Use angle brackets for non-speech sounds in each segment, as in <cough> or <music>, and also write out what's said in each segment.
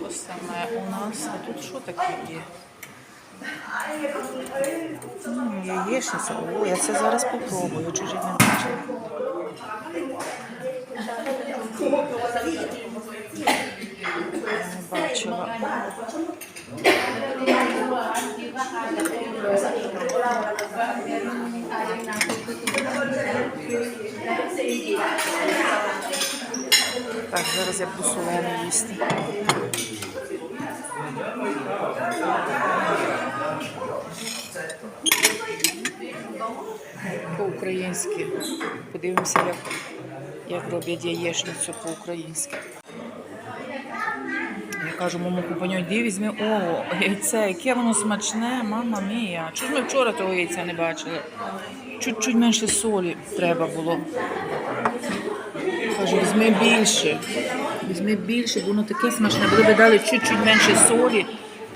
То саме у нас, а тут що таке є? М, Яєчниця. О, я це зараз попробую, чужі не бачила. Не. Так, зараз я буду солене їсти. По-українськи. Подивимося, як, як роблять яєчницю по-українськи. Кажу, моєму компаньону, йди візьми, о, яйце, яке воно смачне, мама мія. Чому ж ми вчора того яйця не бачили? Чуть-чуть менше солі треба було. Кажу, візьми більше. Візьми більше, воно таке смачне. Було б дали чуть-чуть менше солі,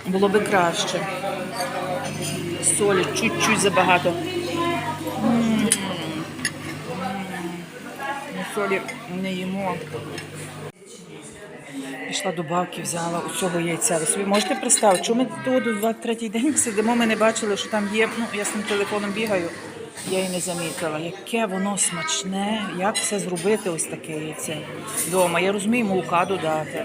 було б краще. Солі чуть-чуть забагато. М. Ми солі не їмо. Пішла до бабки, взяла у цього яйця. Ви собі можете представити, чому ми тут до 23 день сидимо, ми не бачили, що там є. Ну, я з тим телефоном бігаю, я і не замітила. Яке воно смачне, як все зробити, ось таке яйце вдома. Я розумію, молока додати.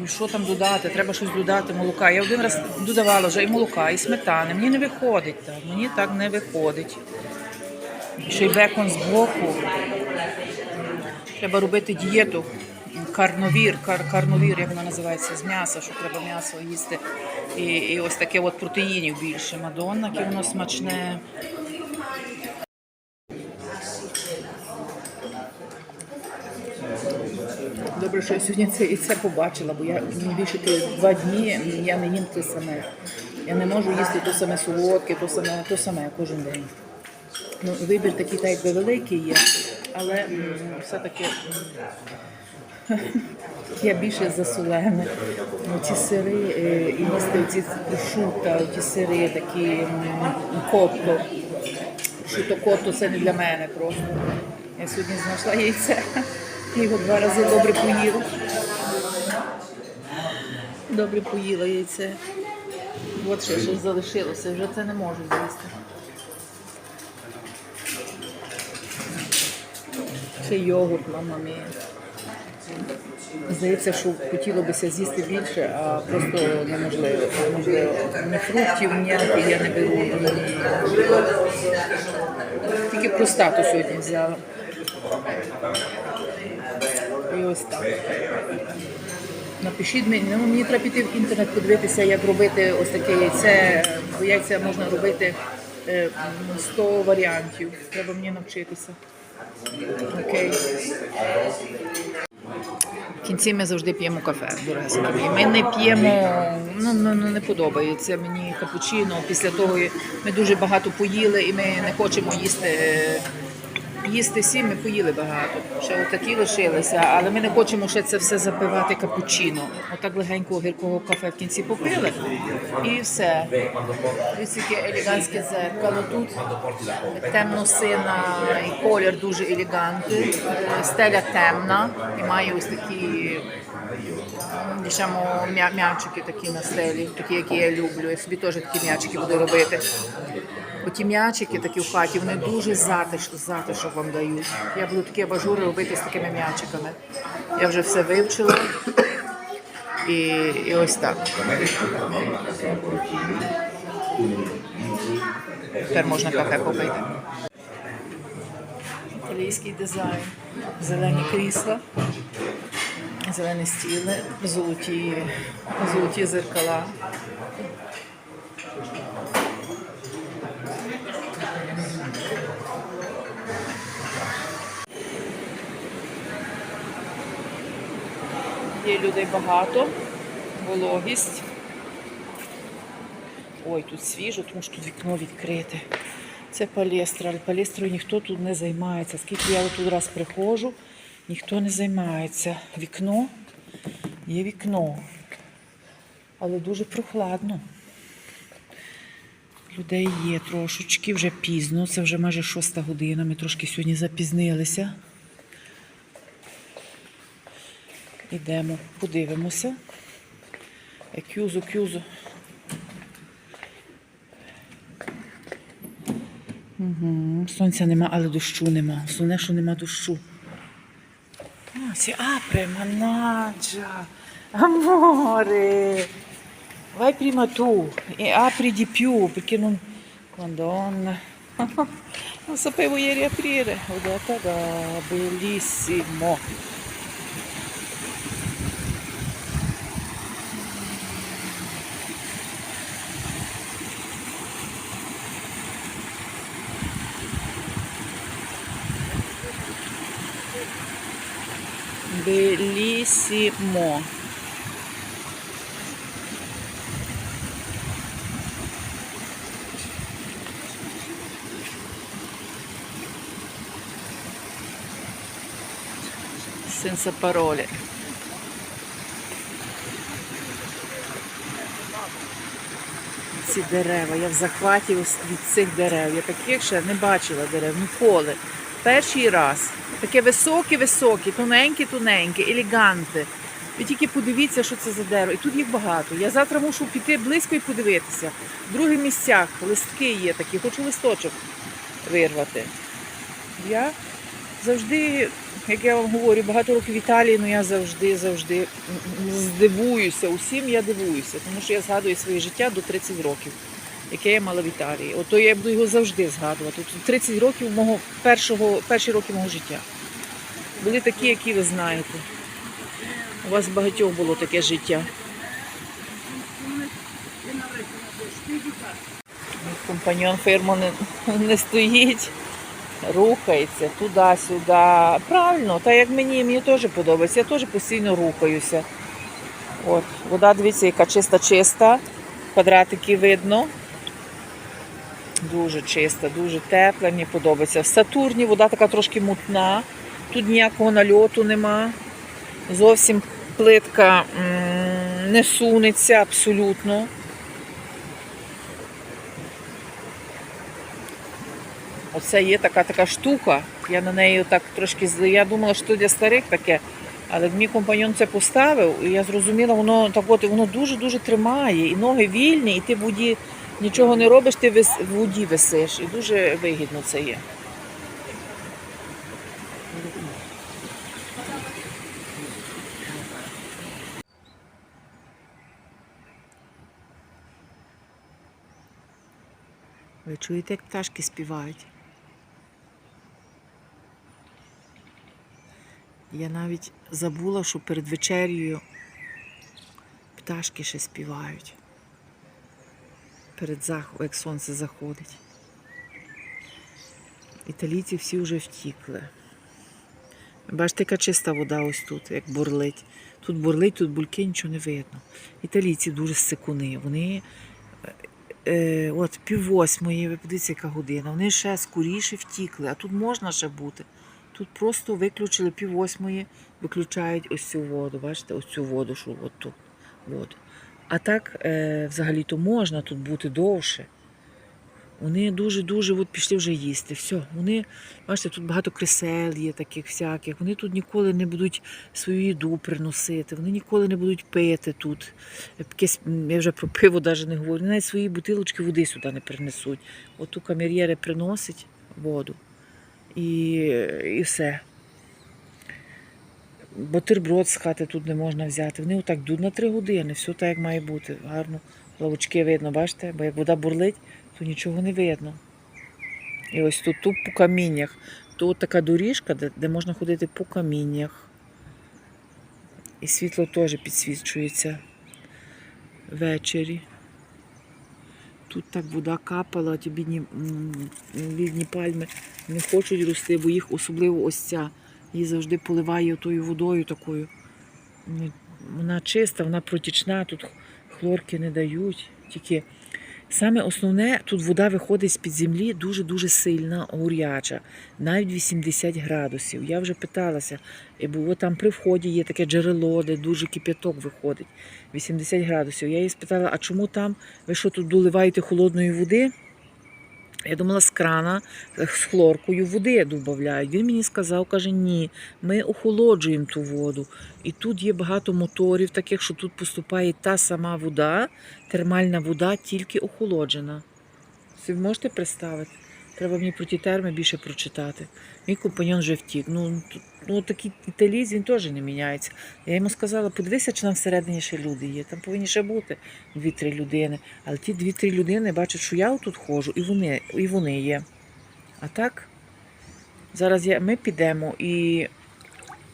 Ну, Що там додати? Треба щось додати, молока. Я один раз додавала вже і молока, і сметани. Мені не виходить так. Мені так не виходить. Ще й бекон з боку. Треба робити дієту. Карновір, кар, карновір, як вона називається, з м'яса, що треба м'ясо їсти. І, і ось таке от протеїнів більше. Мадонна, яке воно смачне. Добре, що я сьогодні це і це побачила, бо я більше два дні я не їм те саме. Я не можу їсти то саме солодке, то саме, то саме кожен день. Ну, вибір такий так якби великий є, але все-таки <laughs> я більше за солене. Ну, ці сири, і їсти ці шута, ці сири такі котто. Шуто котто це не для мене просто. Я сьогодні знайшла яйце. Я його два рази добре поїла. Добре поїла яйце. От ще щось залишилося, вже це не можу з'їсти. Ще йогурт, мама мія. Здається, що хотіло бися з'їсти більше, а просто неможливо. Ні фруктів ніяких я не беру. Тільки простату сьогодні взяла. І ось так. Напишіть мені, ну мені треба піти в інтернет подивитися, як робити ось таке яйце. Бо яйця можна робити е, 100 варіантів. Треба мені навчитися. Окей. Кінці ми завжди п'ємо кафе дорогесенькі. Ми не п'ємо, ну, ну, ну не подобається мені капучино. Після того ми дуже багато поїли і ми не хочемо їсти. Їсти всі ми поїли багато. Ще отакі лишилися, але ми не хочемо ще це все запивати капучино. Отак легенького гіркого кафе в кінці попили і все. Ось таке елегантське зеркало тут. Темно-сина і колір дуже елегантний. Стеля темна і має ось такі м'я- м'ячики такі на стелі, такі, які я люблю. Я собі теж такі м'ячики буду робити. Оті м'ячики такі в хаті, вони дуже затиш, затишок вам дають. Я буду такі абажури робити з такими м'ячиками. Я вже все вивчила. І, і ось так. Тепер можна кафе попити. Італійський дизайн. Зелені крісла, зелені стіли, золоті, золоті зеркала. Є людей багато, вологість. Ой, тут свіжо, тому що тут вікно відкрите. Це палестра. Палестрою ніхто тут не займається. Скільки я тут раз приходжу, ніхто не займається. Вікно, є вікно. але дуже прохладно. Людей є трошечки, вже пізно, це вже майже шоста година. Ми трошки сьогодні запізнилися. Ідемо, подивимося. Кюзу, кюзу. Угу. Сонця нема, але дощу нема. Основне, що нема дощу. Ah, si apre, mannaggia. Amore. Vai prima tu e apri di più perché non... Madonna. <laughs> Non sapevo ieri aprire. Guardate, da, bellissimo. Bellissimo. Senza parole. Ці дерева, я в захваті від цих дерев. Я таких ще не бачила дерев ніколи. Перший раз. Таке високе-високе, тоненьке-тоненьке, елеганте. Ви тільки подивіться, що це за дерево. І тут їх багато. Я завтра мушу піти близько і подивитися. В других місцях листки є такі, хочу листочок вирвати. Я завжди, як я вам говорю, багато років в Італії, ну я завжди, завжди здивуюся. Усім я дивуюся, тому що я згадую своє життя до 30 років, яке я мала в Італії. Ото я буду його завжди згадувати. 30 років мого першого, перші роки мого життя. Були такі, які ви знаєте. У вас багатьох було таке життя. Компаньон фермо не, не стоїть, рухається туди-сюди. Правильно, так як мені, мені теж подобається, я теж постійно рухаюся. От, вода, дивіться, яка чиста-чиста, квадратики видно. Дуже чиста, дуже тепла, мені подобається. В Сатурні вода така трошки мутна, тут ніякого нальоту нема. Зовсім плитка не сунеться абсолютно. Оце є така така штука. Я на неї так трошки я думала, що для старих таке. Але мій компаньон це поставив, і я зрозуміла, воно так от воно дуже-дуже тримає. І ноги вільні, і ти воді нічого не робиш, ти в воді висиш. І дуже вигідно це є. Ви чуєте, як пташки співають? Я навіть забула, що перед вечерєю пташки ще співають. Перед заху, як сонце заходить. Італійці всі вже втікли. Бачите, яка чиста вода ось тут, як бурлить. Тут бурлить, тут бульки, нічого не видно. Італійці дуже сикуни. Вони е, от пів восьмої, ви подивіться, яка година. Вони ще скоріше втікли, а тут можна ще бути. Тут просто виключили пів восьмої, виключають ось цю воду. Бачите, ось цю воду, що от тут воду. А так е, взагалі-то можна тут бути довше. Вони дуже-дуже от пішли вже їсти. Все, вони, бачите, тут багато кресел є таких всяких. Вони тут ніколи не будуть свою їду приносити, вони ніколи не будуть пити тут. Якесь, я вже про пиво навіть не говорю. Навіть свої бутилочки води сюди не принесуть. От тут камер'єри приносить воду і, і все. Бутерброд з хати тут не можна взяти. Вони отак йдуть на три години, все так, як має бути. Гарно. Лавочки видно, бачите? Бо як вода бурлить, то нічого не видно. І ось тут, тут по каміннях. Тут така доріжка, де, де можна ходити по каміннях. І світло теж підсвічується ввечері. Тут так вода капала, ті бідні, бідні пальми не хочуть рости, бо їх особливо ось ця. Її завжди поливає тою водою такою. Вона чиста, вона протічна, тут хлорки не дають. Тільки Саме основне, тут вода виходить з-під землі дуже-дуже сильна, горяча, навіть 80 градусів. Я вже питалася, було там при вході є таке джерело, де дуже кип'яток виходить. 80 градусів. Я її спитала, а чому там? Ви що тут доливаєте холодної води? Я думала, з крана з хлоркою води додають. Він мені сказав, каже, ні, ми охолоджуємо ту воду. І тут є багато моторів, таких, що тут поступає та сама вода, термальна вода, тільки охолоджена. Ви можете представити? Треба мені про ті терми більше прочитати. Мій компаньон вже втік. Ну, ну такий італійць, він теж не міняється. Я йому сказала, подивися, чи там всередині ще люди є. Там повинні ще бути дві-три людини. Але ті дві-три людини бачать, що я тут ходжу, і вони, і вони є. А так, зараз я, ми підемо і,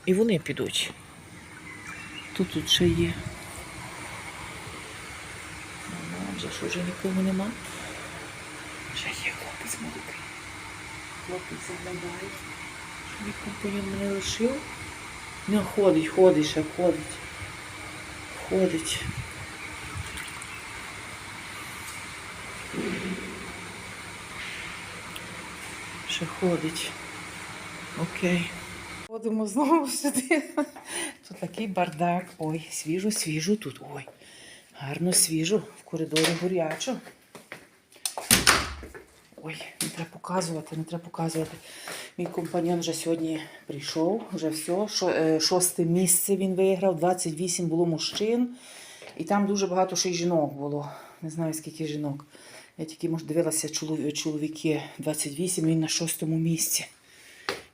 і вони підуть. Тут тут ще є. Вже що вже нікого нема. Ще є хлопець молодий. Хлопець заглядає. Що мій компаньон мене лишив. Не ходить, ходить ще, ходить. Ходить. Ще ходить. Окей. Ходимо знову сюди. Тут такий бардак. Ой, свіжо, свіжо тут. Ой. Гарно свіжо. В коридорі горячо. Ой, не треба показувати, не треба показувати. Мій компаньон вже сьогодні прийшов, вже все. Е, Шосте місце він виграв, 28 було мужчин. І там дуже багато ще й жінок було. Не знаю, скільки жінок. Я тільки може, дивилася чоловіки 28, він на шостому місці.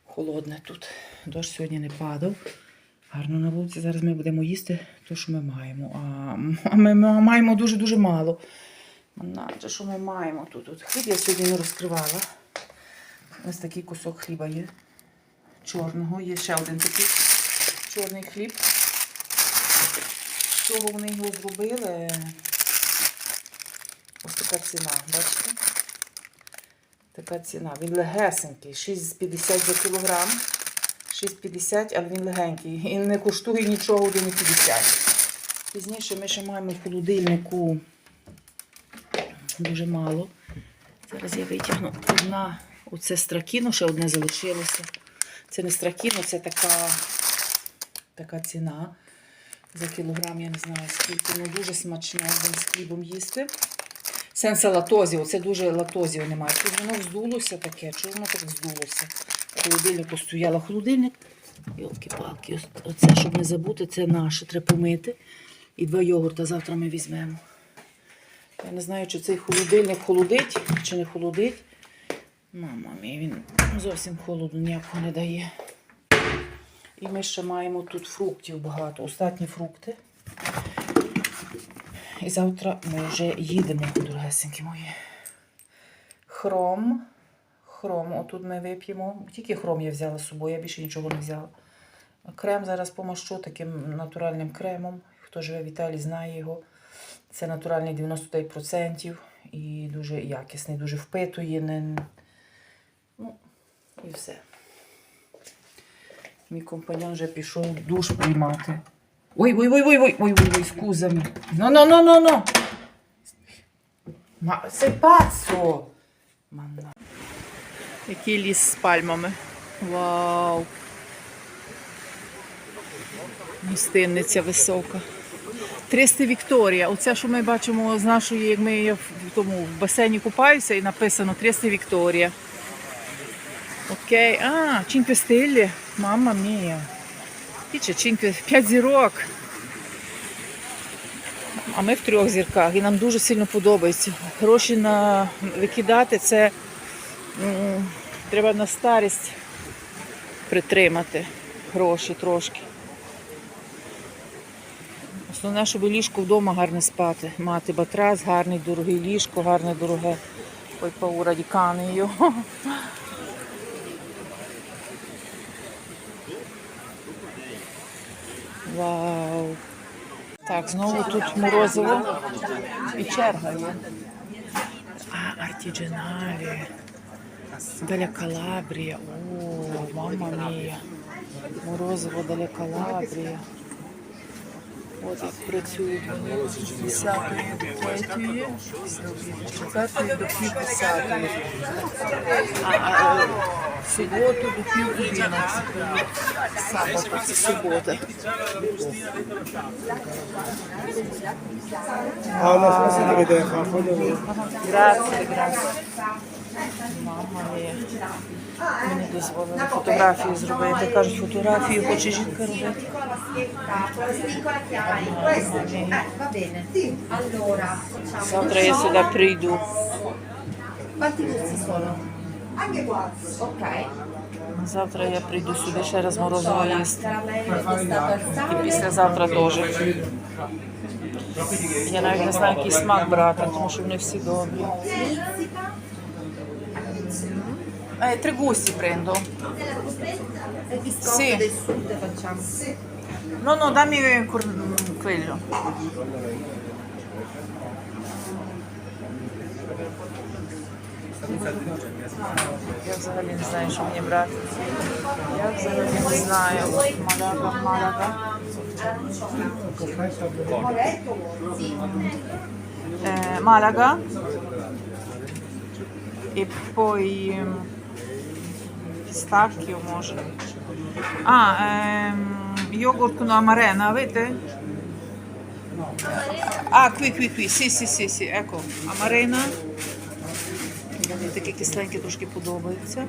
Холодне тут. Дощ сьогодні не падав. Гарно на вулиці. Зараз ми будемо їсти те, що ми маємо. А, ми маємо дуже-дуже мало. Наче, що ми маємо тут? От хліб я сьогодні не розкривала. Ось такий кусок хліба є. Чорного. Є ще один такий чорний хліб. З чого вони його зробили? Ось така ціна, бачите? Така ціна. Він легесенький, 6,50 за кілограм. 6,50, але він легенький. І не коштує нічого 1,50. Пізніше ми ще маємо в холодильнику дуже мало. Зараз я витягну одна, оце стракіно, ще одне залишилося. Це не стракіно, це така, така ціна. За кілограм, я не знаю скільки, ну дуже смачне з хлібом їсти. Сенса латозіо, це дуже латозіо немає. Тут воно вздулося таке, чого воно так вздулося? Холодильнику стояло холодильник. Йолки-палки, оце, щоб не забути, це наше, треба помити. І два йогурта завтра ми візьмемо. Я не знаю, чи цей холодильник холодить, чи не холодить. Мама мій, він зовсім холоду ніякого не дає. І ми ще маємо тут фруктів багато, остатні фрукти. І завтра ми вже їдемо, дорогесенькі мої. Хром. Хром, отут ми вип'ємо. Тільки хром я взяла з собою, я більше нічого не взяла. Крем зараз помащу таким натуральним кремом. Хто живе в Італії, знає його. Це натуральний 99% і дуже якісний, дуже впитує. Не... Ну, і все. Мій компаньон вже пішов душ приймати. Ой, ой, ой, ой, ой, ой, ой, ой, скузами. Ну, ну, ну, ну, ну. Ma sei pazzo! Манна. Який ліс з пальмами. Вау. Гостинниця висока. 300 Вікторія. Оце, що ми бачимо з нашої, як ми в тому в басейні купаюся, і написано 300 Вікторія. Окей. А, 5 стелі. Мамма мія. Піче, 5 зірок. А ми в трьох зірках. І нам дуже сильно подобається. Гроші на викидати це треба на старість притримати гроші трошки. Основне, щоб ліжко вдома гарне спати. Мати батрас, гарний, дорогий ліжко, гарне, дороге. Ой, паура дікани його. Вау. Так, знову тут морозиво. І черга є. А, артіджиналі. Деля Калабрія. О, мама мія. Морозиво Деля Калабрія. От як працюють вони з 10 до 3, з 4 до пів 10. А, а, е, в суботу до пів 11. Сабота, це субота. Ah, no, aspetta che deve fare, poi devo... Grazie, grazie. Мама мія. Мені дозволили фотографію зробити. Кажуть, фотографію хоче жінка робити. Завтра я сюди прийду. Завтра я прийду сюди ще раз морозиво їсти. І післязавтра теж. Я навіть не знаю, який смак брати, тому що вони всі добрі. Mizzica. Е, три густі прendo. E biscotto Sì. del sud facciamo. No, no, dammi cor- quello. Я взагалі не знаю, що мені брати. Я взагалі не знаю. Малага, малага. Eh, Malaga. E poi pistacchio може. Ah, ehm, yogurt con amarena, avete? Ah, qui, qui, qui, sì, sì, sì, sì, ecco, amarena. Мені такі кисленькі трошки подобаються.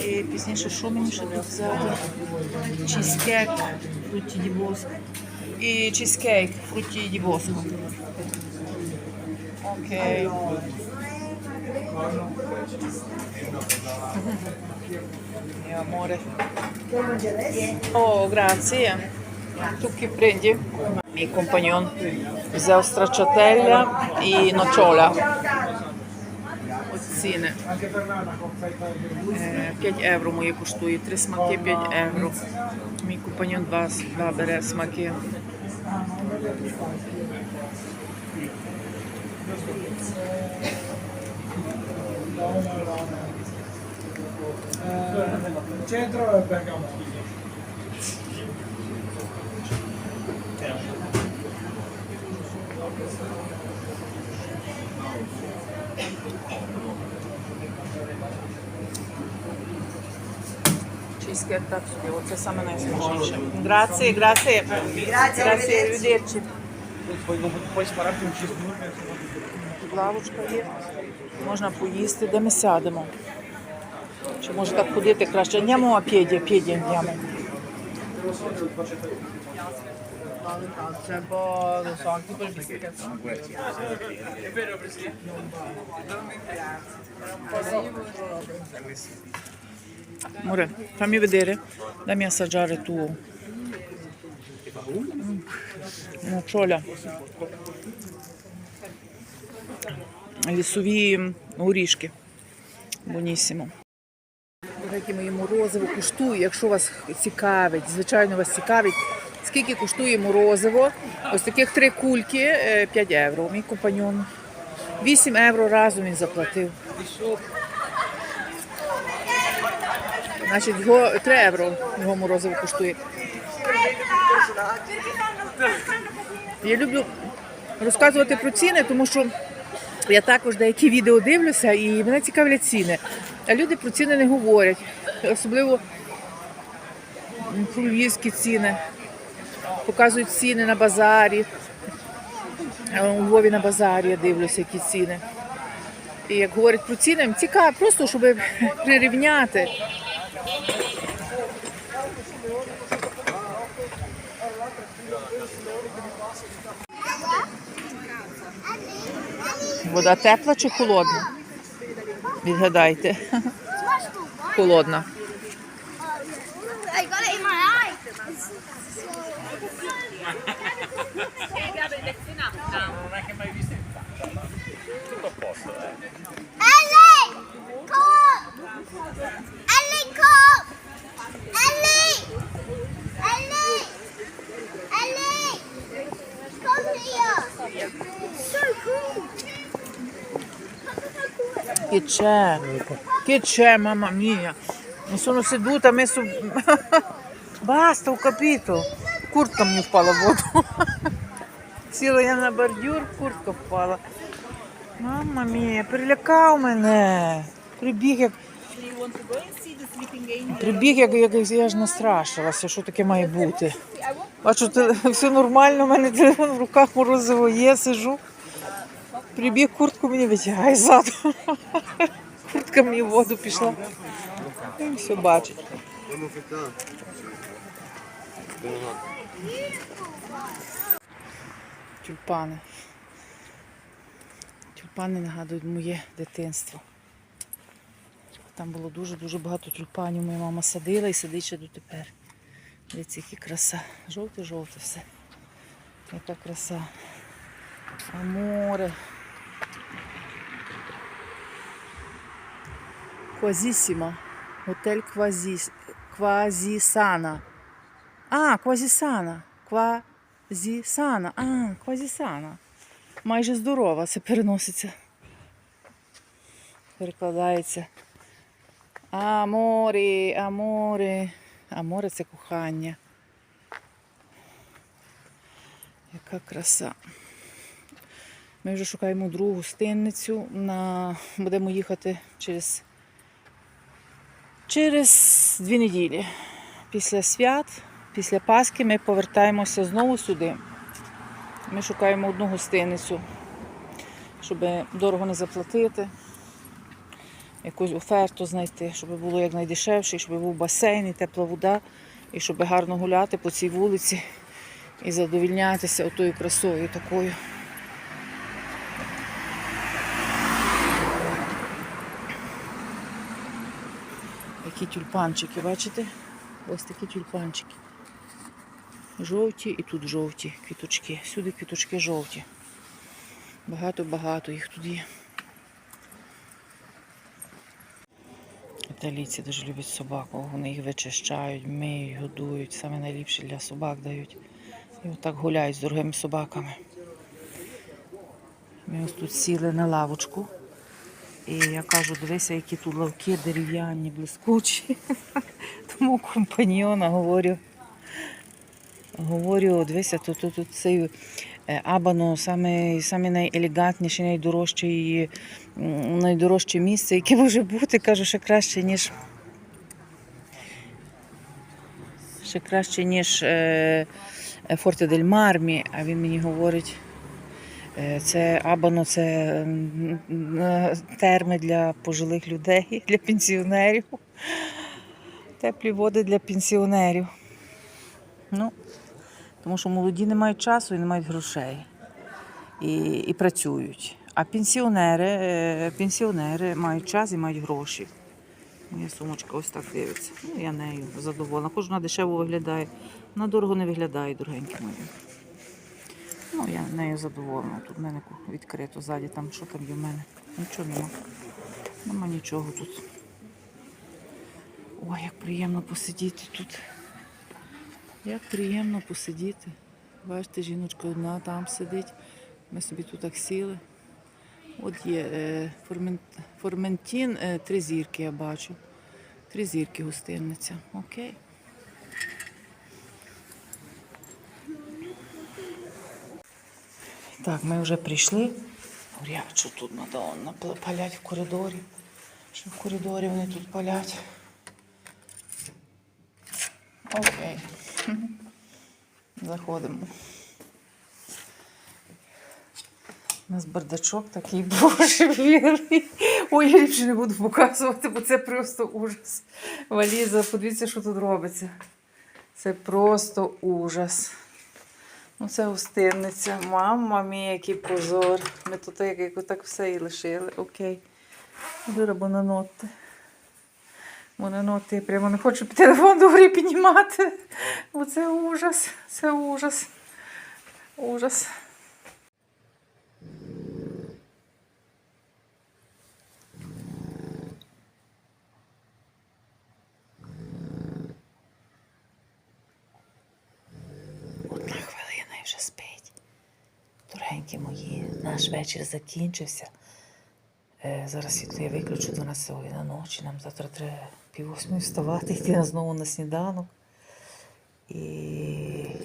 І пізніше, що мені ще тут взяти? Чізкейк, фруті ді. І чізкейк, фруті ді боско. Окей. Mio amore. Oh, grazie. Tu che prendi? Мій компаньон взяв і ночола. От ціни. Е, 5 євро мої коштує. Три смаки 5 євро. Мій компаньон два, два бере смаки. Centro e Bergamo. Оце саме найсмачніше. Grazie, grazie. Grazie, arrivederci. Лавочка є. Можна поїсти, де ми сядемо. Чи може так ходити краще? Non so, anche per il Amore, fammi vedere. Dammi assaggiare tu. Mm. Лісові горішки. Бонісімо. Дорогі мої морозиво коштує, якщо вас цікавить, звичайно вас цікавить, скільки коштує морозиво. Ось таких три кульки е, 5 євро. Мій компаньон. 8 євро разом він заплатив. Значить, його 3 євро його морозиво коштує. Я люблю розказувати про ціни, тому що я також деякі відео дивлюся і мене цікавлять ціни. А люди про ціни не говорять. Особливо львівські ціни. Показують ціни на базарі. У Львові на базарі я дивлюся, які ціни. І як говорять про ціни, цікаво, просто щоб прирівняти. Вода тепла чи холодна? Відгадайте. Холодна. Che? Che c'è, mamma mia? Mi sono seduta, messo... <laughs> Basta, ho capito. куртка мені впала в воду. Сіла я на бордюр, куртка впала. Мама мія, перелякав мене. Прибіг як. Прибіг, як, як я ж настрашилася, що таке має бути. Бачу, все нормально, у мене телефон в руках морозиво є, сижу. Прибіг, куртку мені витягає ззаду. Куртка мені в воду пішла. І все бачить. Тюльпани. Тюльпани нагадують моє дитинство. Там було дуже-дуже багато тюльпанів. Моя мама садила і садить ще дотепер. Дивіться, які краса. Жовте-жовте все. Яка краса. А море. Квазісіма. Готель Квазіс... Квазісана. А, Квазісана. Квазісана. А, Квазісана. Майже здорова, це переноситься. Перекладається. Аморі, аморе. Аморе це кохання. Яка краса. Ми вже шукаємо другу гостинницю. На... Будемо їхати через... через дві неділі. Після свят, після Пасхи ми повертаємося знову сюди. Ми шукаємо одну гостиницю, щоб дорого не заплатити, якусь оферту знайти, щоб було якнайдешевше, щоб був басейн і тепла вода, і щоб гарно гуляти по цій вулиці і задовільнятися отою красою такою. Які тюльпанчики, бачите? Ось такі тюльпанчики. Жовті і тут жовті квіточки. Всюди квіточки жовті. Багато-багато їх тут є. Італійці дуже люблять собак. Вони їх вичищають, миють, годують. Саме найліпше для собак дають. І отак гуляють з дорогими собаками. Ми ось тут сіли на лавочку. І я кажу, дивися, які тут лавки дерев'яні, блискучі. <laughs> Тому компаньйона говорю. Говорю, дивися, тут, тут, тут цей е, Абано саме, саме найелегантніше, найдорожче, найдорожче місце, яке може бути, кажу, ще краще, ніж ще краще, ніж е, Форте дель Мармі. А він мені говорить, це Абано, це м, м, терми для пожилих людей, <laughs> для пенсіонерів. Теплі води для пенсіонерів. Ну, тому що молоді не мають часу і не мають грошей. І, і працюють. А пенсіонери, е, пенсіонери мають час і мають гроші. Моя сумочка ось так дивиться. Ну, я нею задоволена. Вона дешево виглядає, вона дорого не виглядає, дорогенькі мої. Ну, я нею задоволена. Тут в мене відкрито ззаді, там що там є в мене. Нічого нема. Нема нічого тут. Ой, як приємно посидіти тут. Як приємно посидіти. Бачите, жіночка одна там сидить. Ми собі тут так сіли. От є е, формен... Форментін, е, три зірки я бачу. Три зірки гостинниця. Окей. Так, ми вже прийшли. Говорять, що тут Мадонна палять в коридорі. Що в коридорі вони тут палять. Окей. Заходимо. У нас бардачок такий <laughs> боже вірний. Ой, я ліпше не буду показувати, бо це просто ужас. Валіза, подивіться, що тут робиться. Це просто ужас. Ну, це гостинниця. Мама мій, який позор. Ми тут як, так все і лишили. Окей. Бонанотти. Бонанотти. Я прямо не хочу телефон до гори піднімати. Бо це ужас. Це ужас. Ужас. Одна хвилина і вже спить. Дорогенькі мої, наш вечір закінчився. Е, зараз світло я виключу 12 години на ночі. Нам завтра треба пів восьмої вставати, йти знову на сніданок. І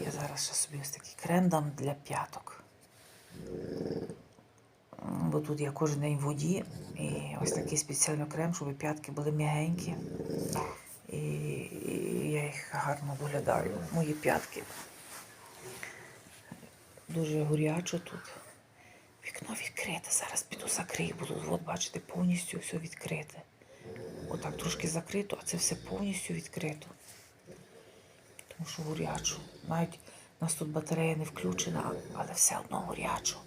я зараз ще собі ось такий крем дам для п'яток. Бо тут я кожен день в воді. І ось такий спеціальний крем, щоб п'ятки були м'ягенькі. І, і я їх гарно доглядаю. Мої п'ятки. Дуже горячо тут. Вікно відкрите. Зараз піду закрию, тут, от, бачите, повністю все відкрите. Отак трошки закрито, а це все повністю відкрито. Тому що горячо. Навіть у нас тут батарея не включена, але все одно горячо.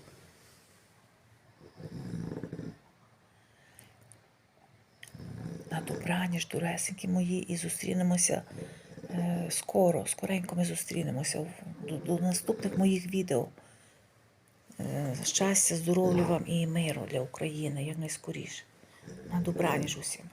На добраніч, дуресенькі мої, і зустрінемося е, скоро, скоренько ми зустрінемося до, до наступних моїх відео. Е, щастя, здоров'я вам і миру для України якнайскоріше. На добраніж усім.